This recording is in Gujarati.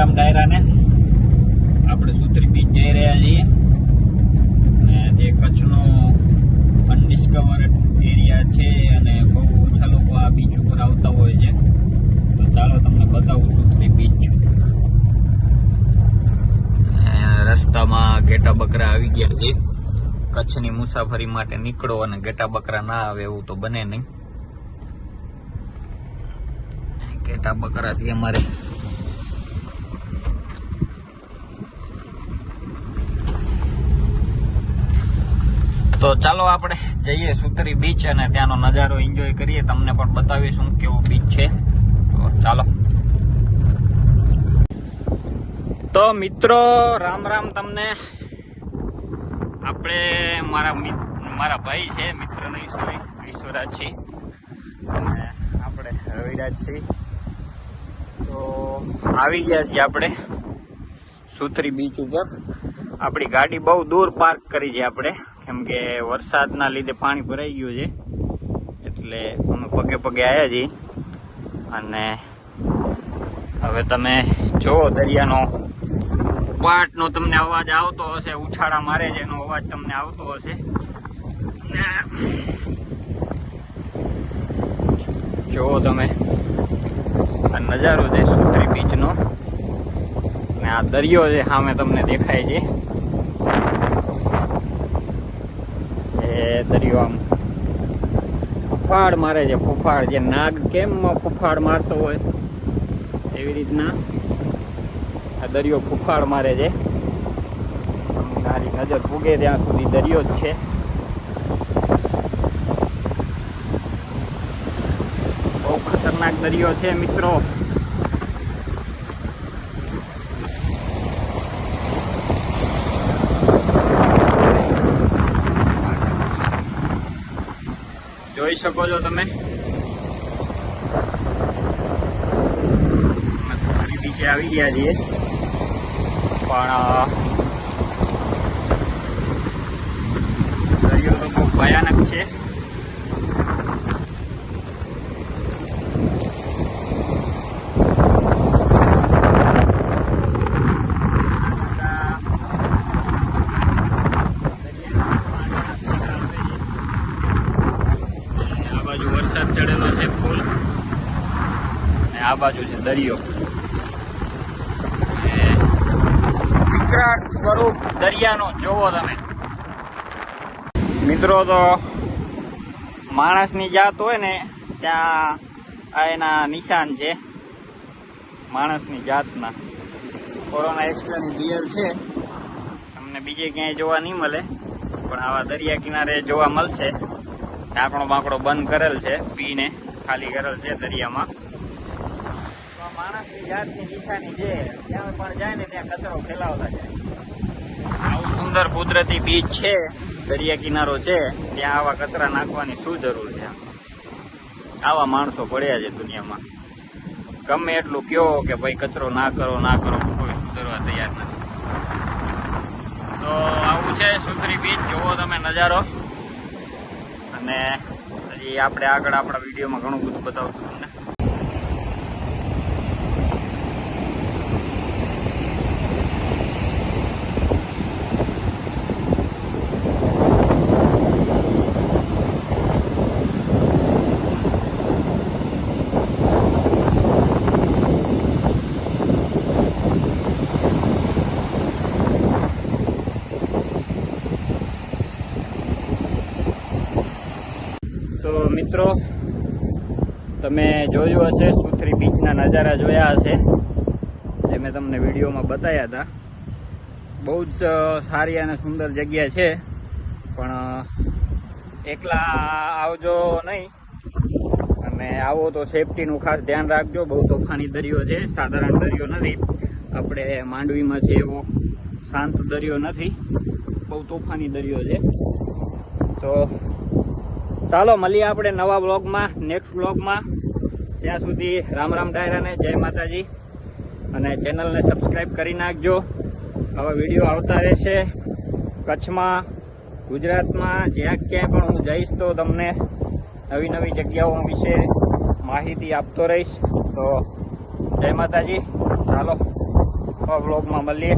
રામ ડાયરાને. આપણે સુત્રી બીચ જઈ રહ્યા છીએ. અને જે કચ્છનો અનડિસ્કવર એરિયા છે અને બહુ ઓછા લોકો આ બીચ ઉપર આવતા હોય છે. તો ચાલો તમને બતાવું સુત્રી બીચ રસ્તામાં ગેટા બકરા આવી ગયા છે. કચ્છની મુસાફરી માટે નીકળો અને ગેટા બકરા ના આવે એવું તો બને નહીં. ગેટા બકરાથી અમારે તો ચાલો આપણે જઈએ સુતરી બીચ અને ત્યાંનો નજારો એન્જોય કરીએ. તમને પણ બતાવીશું કેવો બીચ છે. તો ચાલો. તો મિત્રો, રામ રામ તમને. આપણે મારા મારા ભાઈ છે, મિત્ર નહીં સોરી વિશ્વરાજ છે. અને આપણે રવિરાજ છે. તો આવી ગયા છીએ આપણે સુથરી બીચ ઉપર. આપણી ગાડી બહુ દૂર પાર્ક કરી છે આપણે. કેમ કે વરસાદના લીધે પાણી ભરાઈ ગયું છે. એટલે અમે પગે પગે આવ્યા છીએ. અને હવે તમે જુઓ દરિયાનો ઉપાટનો તમને અવાજ આવતો હશે, ઉછાળા મારે છે એનો અવાજ તમને આવતો હશે. જુઓ તમે. આ નજારો છે સુત્રી બીચનો ને. આ દરિયો છે, સામે તમને દેખાય છે. દરિયો આમ ફૂફાડ મારે છે ફૂફાડ જે નાગ કેમ ફૂફાડ મારતો હોય? એવી રીતના. આ દરિયો ફૂફાડ મારે છે. મારી નજર ફૂગે ત્યાં સુધી દરિયો જ છે. બહુ ખતરનાક દરિયો છે, મિત્રો. જોઈ શકો છો તમે. નીચે આવી ગયા છીએ. પણ દરિયો તો બહુ ભયાનક છે આ બાજુ વરસાદ આ બાજુ છે દરિયો. વિકરાળ સ્વરૂપ દરિયાનો જોવો તમે. મિત્રો તો માણસની જાત હોય ને ત્યાં આ એના નિશાન છે. માણસની જાતના. કોરોના એક્સપ્રેની બિયર છે. તમને બીજે ક્યાંય જોવા નહીં મળે, પણ આવા દરિયા કિનારે જોવા મળશે. ઢાંકણો બાંકડો બંધ કરેલ છે, પીને. ખાલી કરેલ છે દરિયામાં. માણસની જાતની નિશાની છે. ત્યાં પણ જાય ને ત્યાં કચરો ફેલાવતા જાય. આવું સુંદર કુદરતી બીચ છે દરિયા કિનારો છે ત્યાં આવા કચરા નાખવાની શું જરૂર છે? આવા માણસો પડ્યા છે દુનિયામાં. ગમે એટલું કહો કે ભાઈ કચરો ના કરો ના કરો કોઈ સુધરવા તૈયાર નથી. તો આવું છે સુંદરી બીચ. જોવો તમે નજારો. અને પછી આપણે આગળ આપણા વિડીયોમાં ઘણું બધું બતાવશું તમને. તો મિત્રો, તમે જોયું હશે, સુથરી બીચના નજારા જોયા હશે, જે મેં તમને વિડીયોમાં બતાવ્યા હતા. બહુ જ સારી અને સુંદર જગ્યા છે, પણ એકલા આવજો નહીં. અને આવો તો સેફટીનું ખાસ ધ્યાન રાખજો, બહુ તોફાની દરિયો છે, સાધારણ દરિયો નથી. આપણે માંડવીમાં છે એવો શાંત દરિયો નથી, બહુ તોફાની દરિયો છે. તો ચાલો, મળીએ આપણે નવા બ્લોગમાં નેક્સ્ટ બ્લોગમાં ત્યાં સુધી રામ રામ ડાયરાને જય માતાજી. અને ચેનલને સબસ્ક્રાઈબ કરી નાખજો. આવા વીડિયો આવતા રહેશે કચ્છમાં, ગુજરાતમાં, જ્યાં ક્યાંય પણ હું જઈશ તો તમને નવી નવી જગ્યાઓ વિશે માહિતી આપતો રહીશ. તો જય માતાજી. ચાલો બ્લોગમાં મળીએ.